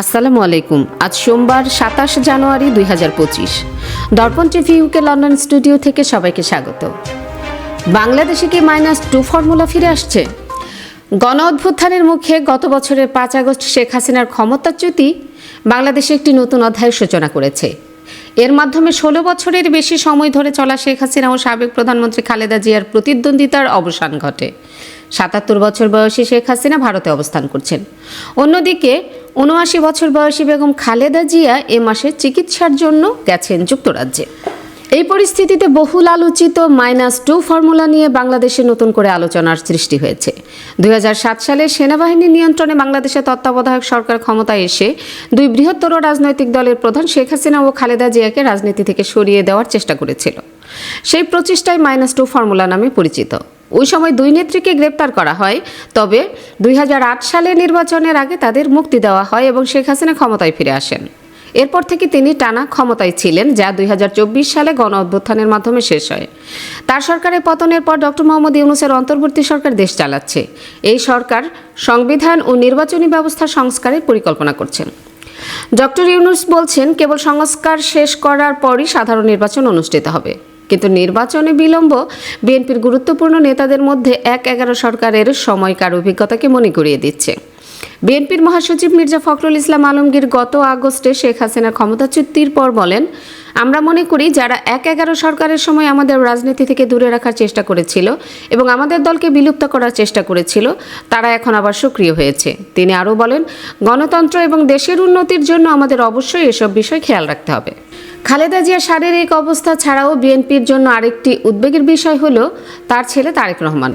আসসালামু আলাইকুম। আজ সোমবার সাতাশ জানুয়ারি দুই হাজার পঁচিশ। দর্পণ টিভি ইউকে লন্ডন স্টুডিও থেকে সবাইকে স্বাগত। বাংলাদেশে কি মাইনাস টু ফর্মুলা ফিরে আসছে? গণ অভ্যুত্থানের মুখে গত বছরের পাঁচ আগস্ট শেখ হাসিনার ক্ষমতাচ্যুতি বাংলাদেশে একটি নতুন অধ্যায়ের সূচনা করেছে। এর মাধ্যমে ষোলো বছরের বেশি সময় ধরে চলা শেখ হাসিনা ও সাবেক প্রধানমন্ত্রী খালেদা জিয়ার প্রতিদ্বন্দ্বিতার অবসান ঘটে। সাতাত্তর বছর বয়সী শেখ হাসিনা ভারতে অবস্থান করছেন। অন্যদিকে, উনআশি বছর বয়সী বেগম খালেদা জিয়া এ মাসে চিকিৎসার জন্য গেছেন যুক্তরাজ্যে। এই পরিস্থিতিতে বহুল আলোচিত মাইনাস টু ফর্মুলা নিয়ে বাংলাদেশে নতুন করে আলোচনার সৃষ্টি হয়েছে। দু হাজার সাত সালে সেনাবাহিনীর নিয়ন্ত্রণে বাংলাদেশের তত্ত্বাবধায়ক সরকার ক্ষমতায় এসে দুই বৃহত্তর রাজনৈতিক দলের প্রধান শেখ হাসিনা ও খালেদা জিয়াকে রাজনীতি থেকে সরিয়ে দেওয়ার চেষ্টা করেছিল। সেই প্রচেষ্টাই মাইনাস টু ফর্মুলা নামে পরিচিত। ওই সময় দুই নেত্রীকে গ্রেপ্তার করা হয়। তবে দুই হাজার আট সালে নির্বাচনের আগে তাদের মুক্তি দেওয়া হয় এবং শেখ হাসিনা ক্ষমতায় ফিরে আসেন। এরপর থেকে তিনি টানা ক্ষমতায় ছিলেন, যা দুই হাজার চব্বিশ সালে গণ অভ্যুত্থানের মাধ্যমে শেষ হয়। তার সরকারের পতনের পর ডক্টর মোহাম্মদ ইউনুসের অন্তর্বর্তী সরকার দেশ চালাচ্ছে। এই সরকার সংবিধান ও নির্বাচনী ব্যবস্থা সংস্কারের পরিকল্পনা করছেন। ডক্টর ইউনুস বলছেন, কেবল সংস্কার শেষ করার পরই সাধারণ নির্বাচন অনুষ্ঠিত হবে। কিন্তু নির্বাচনে বিলম্ব, বিএনপির গুরুত্বপূর্ণ নেতাদের মধ্যে এক এগারো সরকারের সময়কার অভিজ্ঞতাকে মনে করিয়ে দিচ্ছে। বিএনপির মহাসচিব মির্জা ফখরুল ইসলাম আলমগীর গত আগস্টে শেখ হাসিনার ক্ষমতাচ্যুতির পর বলেন, আমরা মনে করি যারা এক এগারো সরকারের সময় আমাদের রাজনীতি থেকে দূরে রাখার চেষ্টা করেছিল এবং আমাদের দলকে বিলুপ্ত করার চেষ্টা করেছিল, তারা এখন আবার সক্রিয় হয়েছে। তিনি আরও বলেন, গণতন্ত্র এবং দেশের উন্নতির জন্য আমাদের অবশ্যই এসব বিষয় খেয়াল রাখতে হবে। খালেদা জিয়ার শারীরিক অবস্থা ছাড়াও বিএনপির জন্য আরেকটি উদ্বেগের বিষয় হল তার ছেলে তারেক রহমান।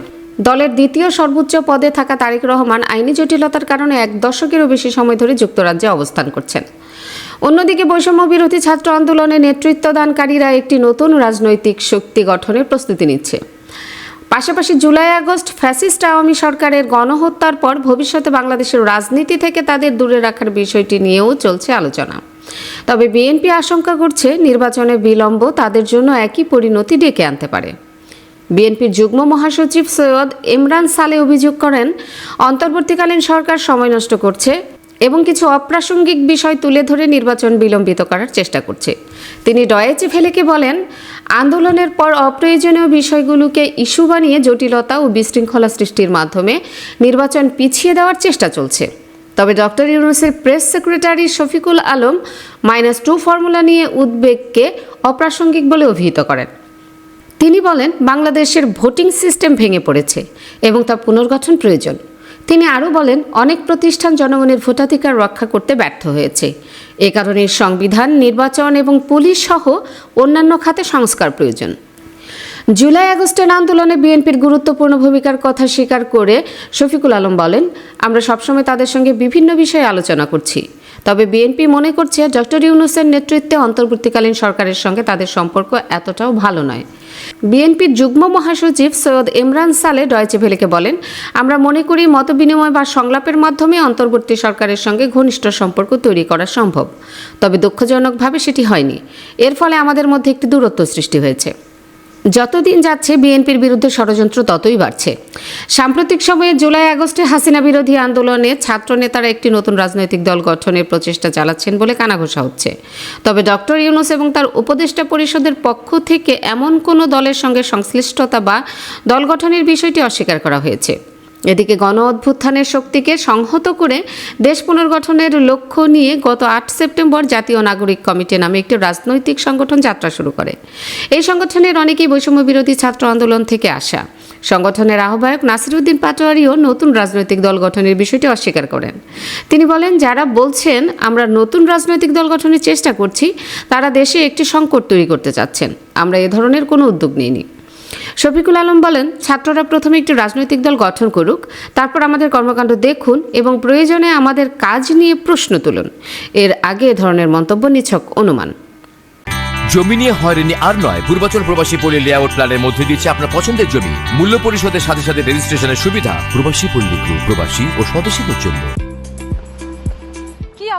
দলের দ্বিতীয় সর্বোচ্চ পদে থাকা তারেক রহমান আইনি জটিলতার কারণে এক দশকেরও বেশি সময় ধরে যুক্তরাজ্যে অবস্থান করছেন। অন্যদিকে বৈষম্য বিরোধী ছাত্র আন্দোলনে নেতৃত্বদানকারীরা একটি নতুন রাজনৈতিক শক্তি গঠনের প্রস্তুতি নিচ্ছে। পাশাপাশি জুলাই আগস্ট ফ্যাসিস্ট আওয়ামী সরকারের গণহত্যার পর ভবিষ্যতে বাংলাদেশের রাজনীতি থেকে তাদের দূরে রাখার বিষয়টি নিয়েও চলছে আলোচনা। তবে বিএনপি আশঙ্কা করছে নির্বাচনে বিলম্ব তাদের জন্য একই পরিণতি ডেকে আনতে পারে। বিএনপির যুগ্ম মহাসচিব সৈয়দ ইমরান সালে অভিযোগ করেন, অন্তর্বর্তীকালীন সরকার সময় নষ্ট করছে এবং কিছু অপ্রাসঙ্গিক বিষয় তুলে ধরে নির্বাচন বিলম্বিত করার চেষ্টা করছে। তিনি ডয়েচে ফেলেকে বলেন, আন্দোলনের পর অপ্রয়োজনীয় বিষয়গুলোকে ইস্যু বানিয়ে জটিলতা ও বিশৃঙ্খলা সৃষ্টির মাধ্যমে নির্বাচন পিছিয়ে দেওয়ার চেষ্টা চলছে। তবে ডক্টর ইউনুসের press secretary Shafiqul Alam minus two formula নিয়ে উদ্বেগকে অপ্রাসঙ্গিক বলে অভিহিত করেন। তিনি বলেন, বাংলাদেশের ভোটিং সিস্টেম ভেঙে পড়েছে এবং তা পুনর্গঠন প্রয়োজন। তিনি আরও বলেন, অনেক প্রতিষ্ঠান জনগণের ভোটাধিকার রক্ষা করতে ব্যর্থ হয়েছে। এ কারণে সংবিধান, নির্বাচন এবং পুলিশ সহ অন্যান্য খাতে সংস্কার প্রয়োজন। জুলাই আগস্টের আন্দোলনে বিএনপির গুরুত্বপূর্ণ ভূমিকার কথা স্বীকার করে শফিকুল আলম বলেন, আমরা সবসময় তাদের সঙ্গে বিভিন্ন বিষয়ে আলোচনা করছি। তবে বিএনপি মনে করছে ডক্টর ইউনুসের নেতৃত্বে অন্তর্বর্তীকালীন সরকারের সঙ্গে তাদের সম্পর্ক এতটাও ভালো নয়। বিএনপির যুগ্ম মহাসচিব সৈয়দ ইমরান সালে ডয়চে ভেলেকে বলেন, আমরা মনে করি মতবিনিময় বা সংলাপের মাধ্যমে অন্তর্বর্তী সরকারের সঙ্গে ঘনিষ্ঠ সম্পর্ক তৈরি করা সম্ভব। তবে দুঃখজনকভাবে সেটি হয়নি। এর ফলে আমাদের মধ্যে একটি দূরত্ব সৃষ্টি হয়েছে। যতদিন যাচ্ছে, বিএনপির বিরুদ্ধে ষড়যন্ত্র ততই বাড়ছে। সাম্প্রতিক সময়ে জুলাই আগস্টে হাসিনা বিরোধী আন্দোলনে ছাত্র নেতারা একটি নতুন রাজনৈতিক দল গঠনের প্রচেষ্টা চালাচ্ছেন বলে কানাঘোষা হচ্ছে। তবে ডক্টর ইউনুস এবং তার উপদেষ্টা পরিষদের পক্ষ থেকে এমন কোনো দলের সঙ্গে সংশ্লিষ্টতা বা দল গঠনের বিষয়টি অস্বীকার করা হয়েছে। এদিকে গণ অভ্যুত্থানের শক্তিকে সংহত করে দেশ পুনর্গঠনের লক্ষ্য নিয়ে গত আট সেপ্টেম্বর জাতীয় নাগরিক কমিটি নামে একটি রাজনৈতিক সংগঠন যাত্রা শুরু করে। এই সংগঠনের অনেকেই বৈষম্য বিরোধী ছাত্র আন্দোলন থেকে আসা। সংগঠনের আহ্বায়ক নাসিরুদ্দিন পাটোয়ারিও নতুন রাজনৈতিক দল গঠনের বিষয়টি অস্বীকার করেন। তিনি বলেন, যারা বলছেন, আমরা নতুন রাজনৈতিক দল গঠনের চেষ্টা করছি, তারা দেশে একটি সংকট তৈরি করতে চাচ্ছেন। আমরা এ ধরনের কোনো উদ্যোগ নিইনি। শফিকুল আলম বলেন, ছাত্ররা প্রথমে একটি রাজনৈতিক দল গঠন করুক, তারপর আমাদের কর্মকাণ্ড দেখুন এবং প্রয়োজনে আমাদের কাজ নিয়ে প্রশ্ন তুলুন। এর আগে ধরনের মন্তব্য নিছক অনুমান। জমি নিয়ে হয়রানি আর নয়, পূর্বাচল প্রবাসী পল্লী লেআউট প্ল্যানের মধ্যে দিচ্ছে আপনার পছন্দের জমি, মূল্য পরিশোধের সাথে সাথে রেজিস্ট্রেশনের সুবিধা, প্রবাসী পল্লী গ্রুপ, প্রবাসী ও স্বদেশীদের জন্য।